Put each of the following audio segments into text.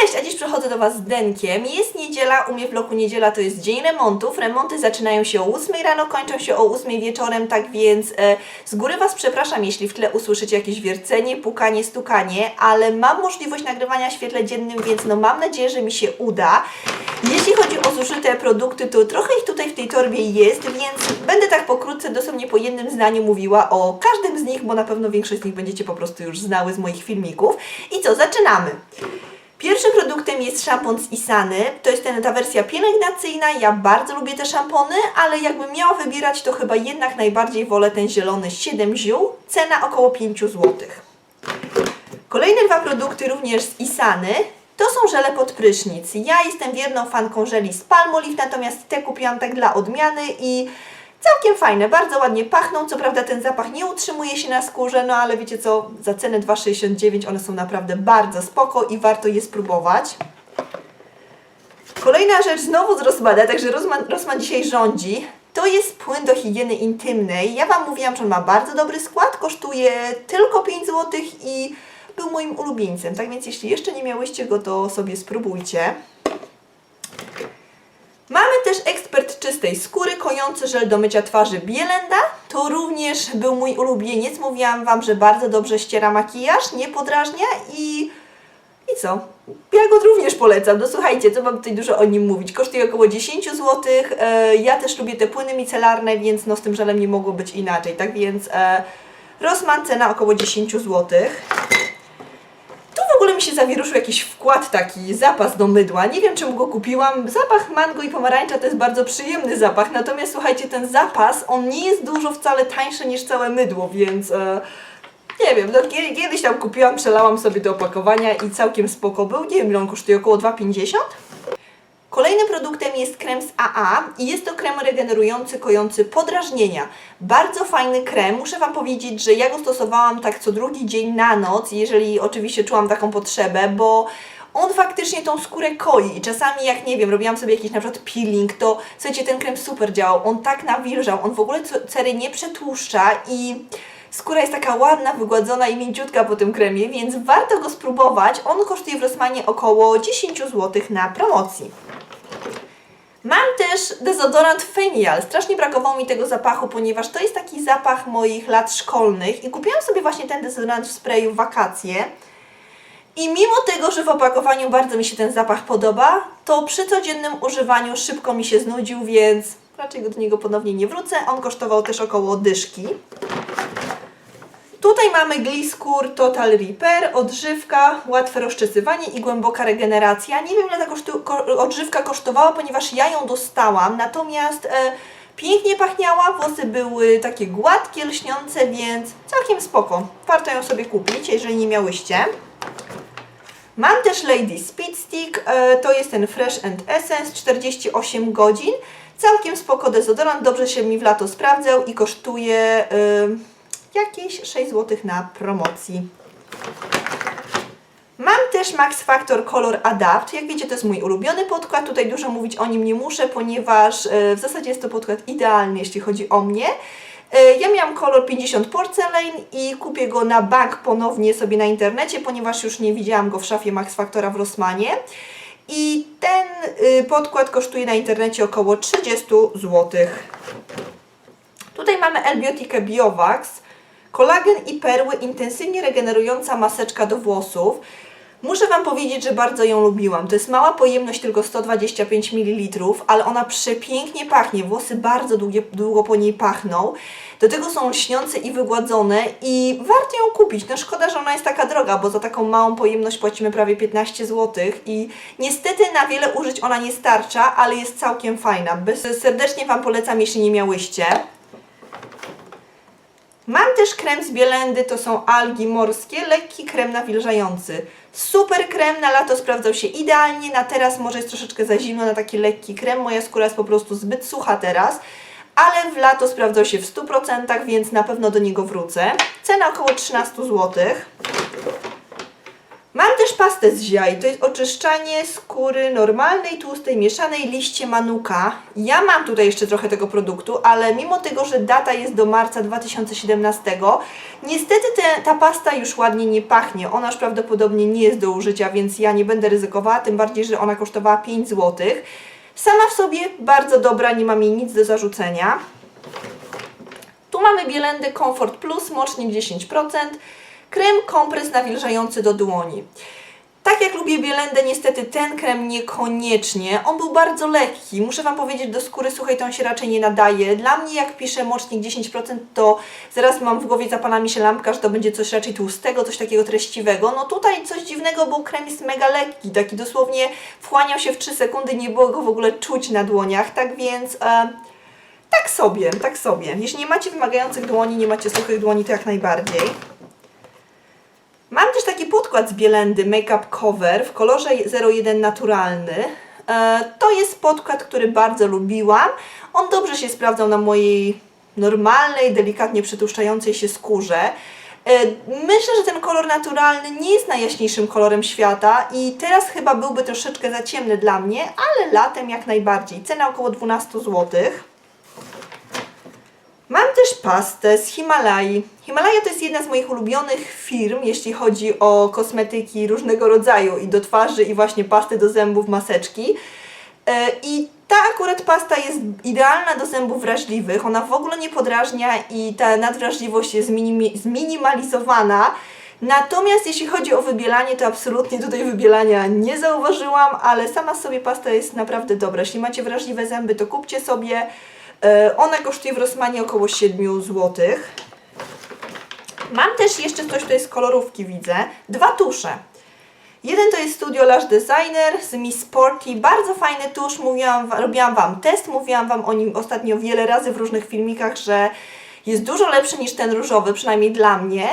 Cześć, a dziś przychodzę do Was z Denkiem. Jest niedziela, u mnie w bloku niedziela to jest dzień remontów. Remonty zaczynają się o 8 rano, kończą się o 8 wieczorem, tak więc e, z góry Was przepraszam, jeśli w tle usłyszycie jakieś wiercenie, pukanie, stukanie, ale mam możliwość nagrywania w świetle dziennym, więc no mam nadzieję, że mi się uda. Jeśli chodzi o zużyte produkty, to trochę ich tutaj w tej torbie jest, więc będę tak pokrótce, dosłownie po jednym zdaniu mówiła o każdym z nich, bo na pewno większość z nich będziecie po prostu już znały z moich filmików. I co, zaczynamy! Pierwszym produktem jest szampon z Isany. To jest ten, ta wersja pielęgnacyjna. Ja bardzo lubię te szampony, ale jakbym miała wybierać, to chyba jednak najbardziej wolę ten zielony 7 ziół. Cena około 5 zł. Kolejne dwa produkty również z Isany. To są żele pod prysznic. Ja jestem wierną fanką żeli z Palmolive, natomiast te kupiłam tak dla odmiany i całkiem fajne, bardzo ładnie pachną. Co prawda ten zapach nie utrzymuje się na skórze, no ale wiecie co, za cenę 2,69 one są naprawdę bardzo spoko i warto je spróbować. Kolejna rzecz znowu z Rossmana, także Rossmann, Rossmann dzisiaj rządzi. To jest płyn do higieny intymnej. Ja Wam mówiłam, że on ma bardzo dobry skład, kosztuje tylko 5 zł i był moim ulubieńcem. Tak więc jeśli jeszcze nie miałyście go, to sobie spróbujcie. Mamy też ekspert czystej skóry, kojący żel do mycia twarzy Bielenda. To również był mój ulubieniec. Mówiłam Wam, że bardzo dobrze ściera makijaż, nie podrażnia i... I co? Ja go również polecam. No słuchajcie, co mam tutaj dużo o nim mówić. Kosztuje około 10 zł. E, ja też lubię te płyny micelarne, więc no z tym żelem nie mogło być inaczej. Tak więc e, cena około 10 zł. Mi się zawieruszył jakiś wkład taki, zapas do mydła. Nie wiem czemu go kupiłam. Zapach mango i pomarańcza to jest bardzo przyjemny zapach. Natomiast słuchajcie, ten zapas, on nie jest dużo wcale tańszy niż całe mydło, więc... E, nie wiem, no, kie- kiedyś tam kupiłam, przelałam sobie do opakowania i całkiem spoko był. Nie wiem, ile on kosztuje, około 2,50? Kolejnym produktem jest krem z AA i jest to krem regenerujący, kojący podrażnienia. Bardzo fajny krem. Muszę Wam powiedzieć, że ja go stosowałam tak co drugi dzień na noc, jeżeli oczywiście czułam taką potrzebę, bo on faktycznie tą skórę koi i czasami jak, nie wiem, robiłam sobie jakiś na przykład peeling, to słuchajcie, ten krem super działał. On tak nawilżał, on w ogóle cery nie przetłuszcza i skóra jest taka ładna, wygładzona i mięciutka po tym kremie, więc warto go spróbować. On kosztuje w Rossmanie około 10 zł na promocji. Mam też dezodorant Fenial. Strasznie brakowało mi tego zapachu, ponieważ to jest taki zapach moich lat szkolnych i kupiłam sobie właśnie ten dezodorant w sprayu w wakacje. I mimo tego, że w opakowaniu bardzo mi się ten zapach podoba, to przy codziennym używaniu szybko mi się znudził, więc raczej do niego ponownie nie wrócę. On kosztował też około dyszki. Tutaj mamy Gliskur Total Repair, odżywka, łatwe rozczesywanie i głęboka regeneracja. Nie wiem ile ta odżywka kosztowała, ponieważ ja ją dostałam, natomiast e, pięknie pachniała, włosy były takie gładkie, lśniące, więc całkiem spoko. Warto ją sobie kupić, jeżeli nie miałyście. Mam też Lady Speed Stick, e, to jest ten Fresh and Essence, 48 godzin. Całkiem spoko dezodorant, dobrze się mi w lato sprawdzał i kosztuje e, jakieś 6 zł na promocji. Mam też Max Factor Color Adapt. Jak wiecie, to jest mój ulubiony podkład. Tutaj dużo mówić o nim nie muszę, ponieważ e, w zasadzie jest to podkład idealny, jeśli chodzi o mnie. E, Ja miałam kolor 50 porcelain i kupię go na bank ponownie sobie na internecie, ponieważ już nie widziałam go w szafie Max Factora w Rossmanie. I ten y, podkład kosztuje na internecie około 30 zł. Tutaj mamy Elbiotikę Biowax, kolagen i perły, intensywnie regenerująca maseczka do włosów. Muszę Wam powiedzieć, że bardzo ją lubiłam. To jest mała pojemność, tylko 125 ml, ale ona przepięknie pachnie. Włosy bardzo długie, długo po niej pachną. Do tego są lśniące i wygładzone i warto ją kupić. No szkoda, że ona jest taka droga, bo za taką małą pojemność płacimy prawie 15 zł i niestety na wiele użyć ona nie starcza, ale jest całkiem fajna. Serdecznie Wam polecam, jeśli nie miałyście. Mam też krem z Bielendy, to są algi morskie, lekki krem nawilżający. Super krem, na lato sprawdzał się idealnie, na teraz może jest troszeczkę za zimno na taki lekki krem, moja skóra jest po prostu zbyt sucha teraz, ale w lato sprawdzał się w 100%, więc na pewno do niego wrócę. Cena około 13 zł. Mam też pastę z ziai. To jest oczyszczanie skóry normalnej, tłustej, mieszanej liście manuka. Ja mam tutaj jeszcze trochę tego produktu, ale mimo tego, że data jest do marca 2017, niestety te, ta pasta już ładnie nie pachnie. Ona już prawdopodobnie nie jest do użycia, więc ja nie będę ryzykowała, tym bardziej, że ona kosztowała 5 zł. Sama w sobie bardzo dobra, nie mam jej nic do zarzucenia. Tu mamy Bielendy Comfort Plus, mocznik 10%, krem kompres nawilżający do dłoni. Tak jak lubię Bielendę, niestety ten krem niekoniecznie. On był bardzo lekki. Muszę Wam powiedzieć, do skóry suchej to on się raczej nie nadaje. Dla mnie, jak piszę mocznik 10%, to zaraz mam w głowie zapala mi się lampka, że to będzie coś raczej tłustego, coś takiego treściwego. No tutaj coś dziwnego, bo krem jest mega lekki. Taki dosłownie wchłaniał się w 3 sekundy, nie było go w ogóle czuć na dłoniach. Tak więc... E, tak sobie, tak sobie. Jeśli nie macie wymagających dłoni, nie macie suchych dłoni, to jak najbardziej. Mam też taki podkład z Bielendy Makeup Cover w kolorze 01 naturalny. E, to jest podkład, który bardzo lubiłam. On dobrze się sprawdzał na mojej normalnej, delikatnie przytłuszczającej się skórze. E, Myślę, że ten kolor naturalny nie jest najjaśniejszym kolorem świata i teraz chyba byłby troszeczkę za ciemny dla mnie, ale latem jak najbardziej. Cena około 12 złotych. Też pastę z Himalai. Himalaya to jest jedna z moich ulubionych firm, jeśli chodzi o kosmetyki różnego rodzaju i do twarzy, i właśnie pasty do zębów, maseczki. E, I ta akurat pasta jest idealna do zębów wrażliwych. Ona w ogóle nie podrażnia i ta nadwrażliwość jest zminimalizowana. Natomiast jeśli chodzi o wybielanie, to absolutnie tutaj wybielania nie zauważyłam, ale sama sobie pasta jest naprawdę dobra. Jeśli macie wrażliwe zęby, to kupcie sobie. E, Ona kosztuje w Rossmanie około 7 zł. Mam też jeszcze coś tutaj z kolorówki, widzę. Dwa tusze. Jeden to jest Studio Lash Designer z Miss Sporty. Bardzo fajny tusz. Mówiłam, robiłam Wam test, mówiłam Wam o nim ostatnio wiele razy w różnych filmikach, że jest dużo lepszy niż ten różowy, przynajmniej dla mnie.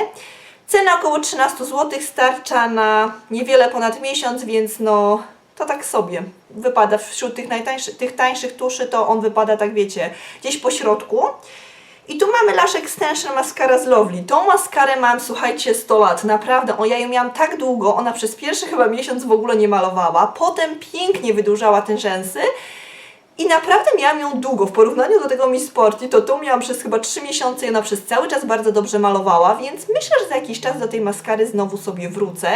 Cena około 13 zł, starcza na niewiele ponad miesiąc, więc no to tak sobie wypada wśród tych, najtańszych, tych tańszych tuszy, to on wypada tak wiecie, gdzieś po środku. I tu mamy Lash Extension Mascara z Lovely. Tą maskarę mam, słuchajcie, 100 lat. Naprawdę, o, ja ją miałam tak długo, ona przez pierwszy chyba miesiąc w ogóle nie malowała. Potem pięknie wydłużała te rzęsy. I naprawdę miałam ją długo. W porównaniu do tego Miss Sporty, to tą miałam przez chyba 3 miesiące i ona przez cały czas bardzo dobrze malowała, więc myślę, że za jakiś czas do tej maskary znowu sobie wrócę.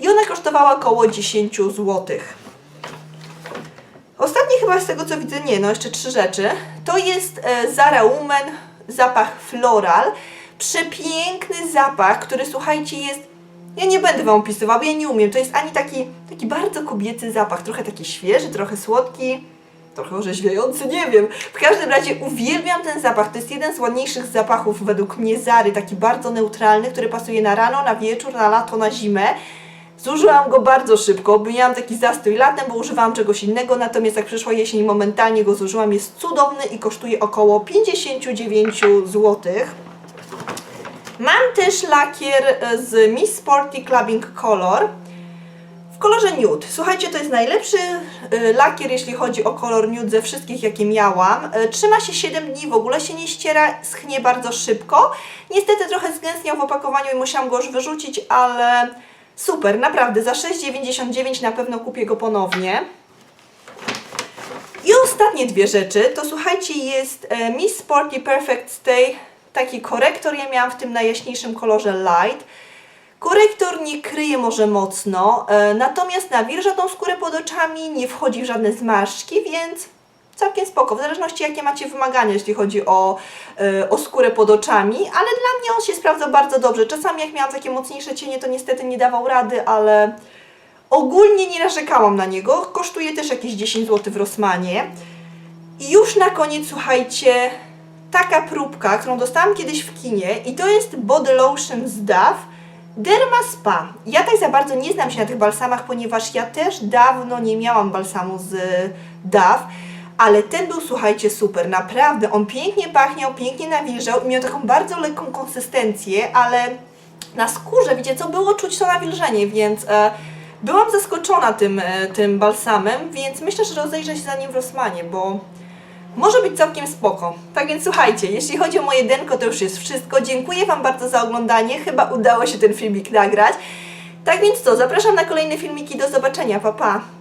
I ona kosztowała około 10 złotych. Ostatni chyba z tego co widzę, nie, no jeszcze trzy rzeczy. To jest e, Zara Woman, zapach floral. Przepiękny zapach, który słuchajcie jest. Ja nie będę wam opisywała, bo ja nie umiem. To jest ani taki, taki bardzo kobiecy zapach, trochę taki świeży, trochę słodki, trochę orzeźwiający, nie wiem. W każdym razie uwielbiam ten zapach. To jest jeden z ładniejszych zapachów według mnie Zary, taki bardzo neutralny, który pasuje na rano, na wieczór, na lato, na zimę. Zużyłam go bardzo szybko, miałam taki zastój latem, bo używałam czegoś innego, natomiast jak przyszła jesień, momentalnie go zużyłam. Jest cudowny i kosztuje około 59 zł. Mam też lakier e, z Miss Sporty Clubbing Color kolorze nude. Słuchajcie, to jest najlepszy e, lakier, jeśli chodzi o kolor nude ze wszystkich, jakie miałam. E, Trzyma się 7 dni, w ogóle się nie ściera, schnie bardzo szybko. Niestety trochę zgęstniał w opakowaniu i musiałam go już wyrzucić, ale super, naprawdę, za 6,99 na pewno kupię go ponownie. I ostatnie dwie rzeczy, to słuchajcie, jest e, Miss Sporty Perfect Stay, taki korektor, ja miałam w tym najjaśniejszym kolorze light. Korektor nie kryje może mocno, e, natomiast nawilża tą skórę pod oczami, nie wchodzi w żadne zmarszczki, więc całkiem spoko, w zależności jakie macie wymagania, jeśli chodzi o, e, o skórę pod oczami, ale dla mnie on się sprawdza bardzo dobrze. Czasami jak miałam takie mocniejsze cienie, to niestety nie dawał rady, ale ogólnie nie narzekałam na niego. Kosztuje też jakieś 10 zł w Rossmanie. I już na koniec, słuchajcie, taka próbka, którą dostałam kiedyś w kinie i to jest Body Lotion z DAW Derma Spa. Ja tak za bardzo nie znam się na tych balsamach, ponieważ ja też dawno nie miałam balsamu z DAW, ale ten był, słuchajcie, super. Naprawdę, on pięknie pachniał, pięknie nawilżał i miał taką bardzo lekką konsystencję, ale na skórze, wiecie co, było czuć to nawilżenie, więc e, byłam zaskoczona tym, e, tym balsamem, więc myślę, że rozejrzę się za nim w Rossmanie, bo może być całkiem spoko. Tak więc słuchajcie, jeśli chodzi o moje denko, to już jest wszystko. Dziękuję Wam bardzo za oglądanie. Chyba udało się ten filmik nagrać. Tak więc co, zapraszam na kolejne filmiki, do zobaczenia, pa pa!